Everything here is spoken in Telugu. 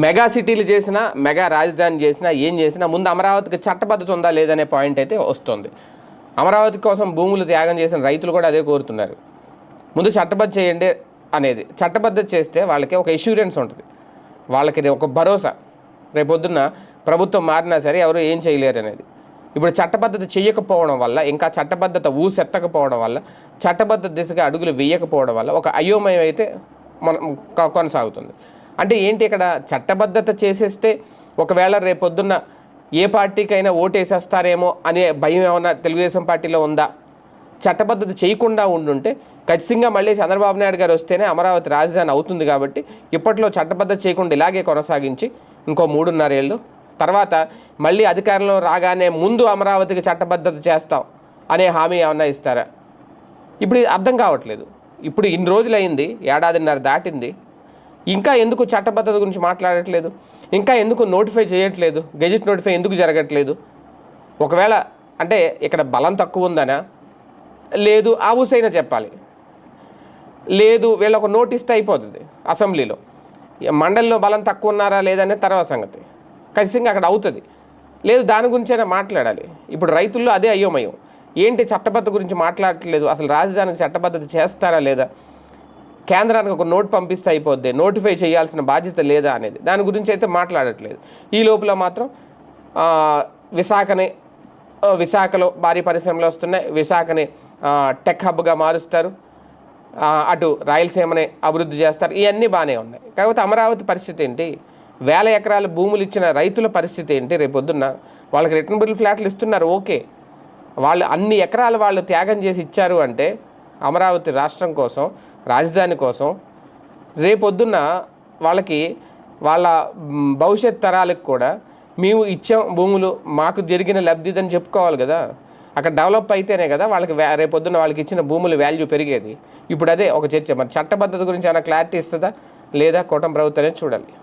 మెగా సిటీలు చేసినా మెగా రాజధాని చేసినా ఏం చేసినా ముందు అమరావతికి చట్టబద్ధత ఉందా లేదనే పాయింట్ అయితే వస్తుంది. అమరావతి కోసం భూములు త్యాగం చేసిన రైతులు కూడా అదే కోరుతున్నారు. ముందు చట్టబద్ధ చేయండి అనేది. చట్టబద్ధత చేస్తే వాళ్ళకి ఒక ఇష్యూరెన్స్ ఉంటుంది. వాళ్ళకి ఒక భరోసా. రేపొద్దున్న ప్రభుత్వం మారినా సరే ఎవరు ఏం చేయలేరు అనేది. ఇప్పుడు చట్టబద్ధత చేయకపోవడం వల్ల ఇంకా చట్టబద్ధత ఊసెత్తకపోవడం వల్ల చట్టబద్ధత దిశగా అడుగులు వేయకపోవడం వల్ల ఒక అయోమయం అయితే మనం కొనసాగుతుంది. అంటే ఏంటి ఇక్కడ చట్టబద్ధత చేసేస్తే ఒకవేళ రేపొద్దున్న ఏ పార్టీకైనా ఓటేసేస్తారేమో అనే భయం ఏమైనా తెలుగుదేశం పార్టీలో ఉందా? చట్టబద్ధత చేయకుండా ఉండుంటే ఖచ్చితంగా మళ్ళీ చంద్రబాబు నాయుడు గారు వస్తేనే అమరావతి రాజధాని అవుతుంది కాబట్టి ఇప్పట్లో చట్టబద్ధత చేయకుండా ఇలాగే కొనసాగించి ఇంకో మూడున్నరేళ్ళు. తర్వాత మళ్ళీ అధికారంలో రాగానే ముందు అమరావతికి చట్టబద్ధత చేస్తాం అనే హామీ ఏమన్నా ఇస్తారా? ఇప్పుడు అర్థం కావట్లేదు. ఇప్పుడు ఇన్ని రోజులు అయింది ఏడాదిన్నర దాటింది. ఇంకా ఎందుకు చట్టబద్ధత గురించి మాట్లాడట్లేదు? ఇంకా ఎందుకు నోటిఫై చేయట్లేదు? గెజిట్ నోటిఫై ఎందుకు జరగట్లేదు? ఒకవేళ అంటే ఇక్కడ బలం తక్కువ ఉందనా? లేదు ఆ ఊసైనా చెప్పాలి. లేదు వీళ్ళ ఒక నోటిస్తే అయిపోతుంది అసెంబ్లీలో. మండలిలో బలం తక్కువ ఉన్నారా లేదనే తర్వాత సంగతి. ఖచ్చితంగా అక్కడ అవుతుంది. లేదు దాని గురించైనా మాట్లాడాలి. ఇప్పుడు రైతుల్లో అదే అయోమయం. ఏంటి చట్టబద్ధత గురించి మాట్లాడట్లేదు? అసలు రాజధానికి చట్టబద్ధత చేస్తారా లేదా? కేంద్రానికి ఒక నోట్ పంపిస్తే అయిపోద్ది. నోటిఫై చేయాల్సిన బాధ్యత లేదా అనేది. దాని గురించి అయితే మాట్లాడట్లేదు. ఈ లోపల మాత్రం విశాఖని విశాఖలో భారీ పరిశ్రమలు వస్తున్నాయి. విశాఖని టెక్ హబ్గా మారుస్తారు. అటు రాయలసీమని అభివృద్ధి చేస్తారు. ఇవన్నీ బాగానే ఉన్నాయి. కాకపోతే అమరావతి పరిస్థితి ఏంటి? వేల ఎకరాల భూములు ఇచ్చిన రైతుల పరిస్థితి ఏంటి? రేపొద్దున్న వాళ్ళకి రిటర్న్ బిల్ ఫ్లాట్లు ఇస్తున్నారు. ఓకే. వాళ్ళు అన్ని ఎకరాలు వాళ్ళు త్యాగం చేసి ఇచ్చారు అంటే అమరావతి రాష్ట్రం కోసం రాజధాని కోసం రేపొద్దున్న వాళ్ళకి వాళ్ళ భవిష్యత్ తరాలకు కూడా మేము ఇచ్చాం భూములు మాకు జరిగిన లబ్ధిదని చెప్పుకోవాలి కదా. అక్కడ డెవలప్ అయితేనే కదా వాళ్ళకి రేపొద్దున రేపొద్దున్న వాళ్ళకి ఇచ్చిన భూముల వాల్యూ పెరిగేది. ఇప్పుడు అదే ఒక చర్చ. మరి చట్టబద్ధత గురించి ఏమైనా క్లారిటీ ఇస్తుందా? లేదా కూటమి ప్రభుత్వమే చూడాలి.